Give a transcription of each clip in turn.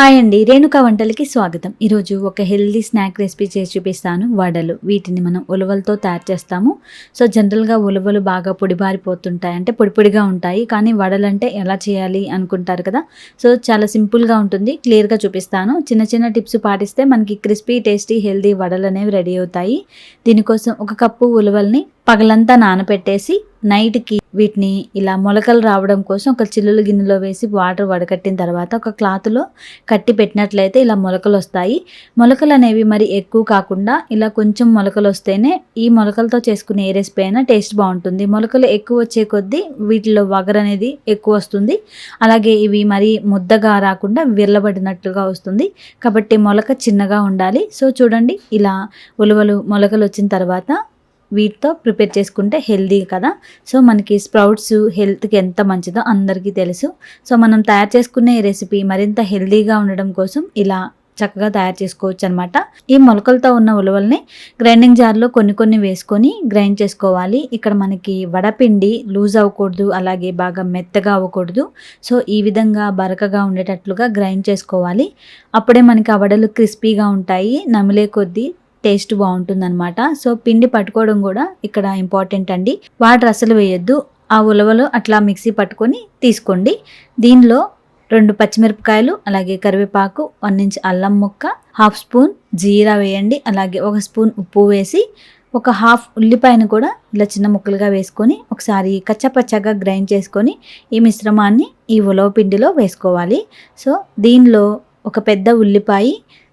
Hi అండి రేణుకా వంటలకి స్వాగతం. ఈరోజు ఒక హెల్దీ స్నాక్ రెసిపీ చేసి చూపిస్తాను. వడలు వీటిని మనం ఉలవలతో తయారు చేస్తాము. సో జనరల్గా ఉలవలు బాగా పొడిబారిపోతుంటాయి అంటే పొడి పొడిగా ఉంటాయి కానీ వడలంటే ఎలా చేయాలి అనుకుంటారు కదా? సో చాలా సింపుల్గా ఉంటుంది. క్లియర్గా చూపిస్తాను. చిన్న చిన్న టిప్స్ పాటిస్తే మనకి క్రిస్పీ టేస్టీ హెల్దీ వడలు అనేవి రెడీ అవుతాయి. దీనికోసం ఒక కప్పు ఉలవల్ని పగలంతా నానబెట్టేసి నైట్కి వీటిని ఇలా మొలకలు రావడం కోసం ఒక చిల్లుల గిన్నెలో వేసి వాటర్ వడకట్టిన తర్వాత ఒక క్లాత్లో కట్టి పెట్టినట్లయితే ఇలా మొలకలు వస్తాయి. మొలకలు అనేవి మరి ఎక్కువ కాకుండా ఇలా కొంచెం మొలకలు వస్తేనే ఈ మొలకలతో చేసుకునే ఏ రెసిపీ అయినా టేస్ట్ బాగుంటుంది. మొలకలు ఎక్కువ వచ్చే కొద్దీ వీటిలో వగర్ అనేది ఎక్కువ వస్తుంది. అలాగే ఇవి మరి ముద్దగా రాకుండా విర్లబడినట్లుగా వస్తుంది. కాబట్టి మొలక చిన్నగా ఉండాలి. సో చూడండి ఇలా ఉలవలు మొలకలు వచ్చిన తర్వాత వీటితో ప్రిపేర్ చేసుకుంటే హెల్దీ కదా. సో మనకి స్ప్రౌట్స్ హెల్త్కి ఎంత మంచిదో అందరికీ తెలుసు. సో మనం తయారు చేసుకునే రెసిపీ మరింత హెల్దీగా ఉండడం కోసం ఇలా చక్కగా తయారు చేసుకోవచ్చు అనమాట ఈ మొలకలతో ఉన్న ఉలవల్ని గ్రైండింగ్ జార్లో కొన్ని కొన్ని వేసుకొని గ్రైండ్ చేసుకోవాలి. ఇక్కడ మనకి వడపిండి లూజ్ అవ్వకూడదు అలాగే బాగా మెత్తగా అవ్వకూడదు. సో ఈ విధంగా బరకగా ఉండేటట్లుగా గ్రైండ్ చేసుకోవాలి. అప్పుడే మనకి ఆ వడలు క్రిస్పీగా ఉంటాయి నమిలే కొద్దీ టేస్ట్ బాగుంటుందన్నమాట. సో పిండి పట్టుకోవడం కూడా ఇక్కడ ఇంపార్టెంట్ అండి. వాటర్ అసలు వేయొద్దు. ఆ ఉలవలు అట్లా మిక్సీ పట్టుకొని తీసుకోండి. దీనిలో రెండు పచ్చిమిరపకాయలు అలాగే కరివేపాకు వన్ ఇంచ్ అల్లం ముక్క హాఫ్ స్పూన్ జీరా వేయండి. అలాగే ఒక స్పూన్ ఉప్పు వేసి ఒక హాఫ్ ఉల్లిపాయను కూడా ఇలా చిన్న ముక్కలుగా వేసుకొని ఒకసారి కచ్చపచ్చగా గ్రైండ్ చేసుకొని ఈ మిశ్రమాన్ని ఈ ఉలవ పిండిలో వేసుకోవాలి. సో దీనిలో ఒక పెద్ద ఉల్లిపాయ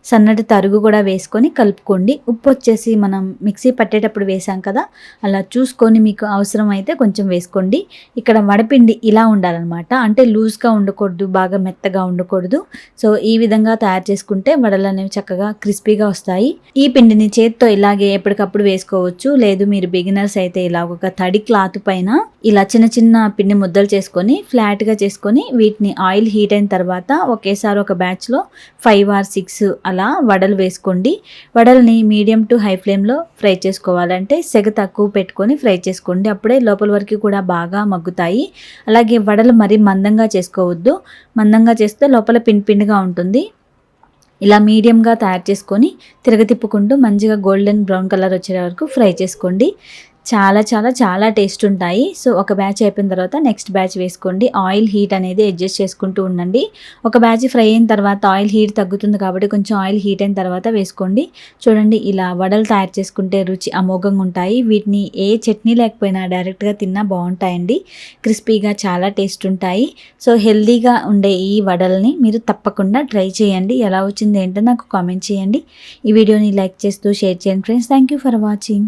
సన్నటి తరుగు కూడా వేసుకొని కలుపుకోండి. ఉప్పు వచ్చేసి మనం మిక్సీ పట్టేటప్పుడు వేసాం కదా అలా చూసుకొని మీకు అవసరం అయితే కొంచెం వేసుకోండి. ఇక్కడ వడపిండి ఇలా ఉండాలన్నమాట. అంటే లూజ్గా ఉండకూడదు బాగా మెత్తగా ఉండకూడదు. సో ఈ విధంగా తయారు చేసుకుంటే వడలు అనేవి చక్కగా క్రిస్పీగా వస్తాయి. ఈ పిండిని చేత్తో ఇలాగే ఎప్పటికప్పుడు వేసుకోవచ్చు. లేదు మీరు బిగినర్స్ అయితే ఇలా ఒక తడి క్లాత్ పైన ఇలా చిన్న చిన్న పిండి ముద్దలు చేసుకొని ఫ్లాట్గా చేసుకొని వీటిని ఆయిల్ హీట్ అయిన తర్వాత ఒకేసారి ఒక బ్యాచ్లో ఫైవ్ ఆర్ సిక్స్ అలా వడలు వేసుకోండి. వడల్ని మీడియం టు హై ఫ్లేమ్లో ఫ్రై చేసుకోవాలంటే సెగ తక్కువ పెట్టుకొని ఫ్రై చేసుకోండి. అప్పుడే లోపల వరకు కూడా బాగా మగ్గుతాయి. అలాగే వడలు మరీ మందంగా చేసుకోవద్దు. మందంగా చేస్తే లోపల పిండి పిండిగా ఉంటుంది. ఇలా మీడియంగా తయారు చేసుకొని తిరగతిప్పుకుంటూ మంచిగా గోల్డెన్ బ్రౌన్ కలర్ వచ్చే వరకు ఫ్రై చేసుకోండి. చాలా చాలా చాలా టేస్ట్ ఉంటాయి. సో ఒక బ్యాచ్ అయిపోయిన తర్వాత నెక్స్ట్ బ్యాచ్ వేసుకోండి. ఆయిల్ హీట్ అనేది అడ్జస్ట్ చేసుకుంటూ ఉండండి. ఒక బ్యాచ్ ఫ్రై అయిన తర్వాత ఆయిల్ హీట్ తగ్గుతుంది కాబట్టి కొంచెం ఆయిల్ హీట్ అయిన తర్వాత వేసుకోండి. చూడండి ఇలా వడలు తయారు చేసుకుంటే రుచి అమోఘంగా ఉంటాయి. వీటిని ఏ చట్నీ లేకపోయినా డైరెక్ట్గా తిన్నా బాగుంటాయండి. క్రిస్పీగా చాలా టేస్ట్ ఉంటాయి. సో హెల్దీగా ఉండే ఈ వడల్ని మీరు తప్పకుండా ట్రై చేయండి. ఎలా వచ్చింది ఏంటో నాకు కామెంట్ చేయండి. ఈ వీడియోని లైక్ చేస్తూ షేర్ చేయండి friends thank you for watching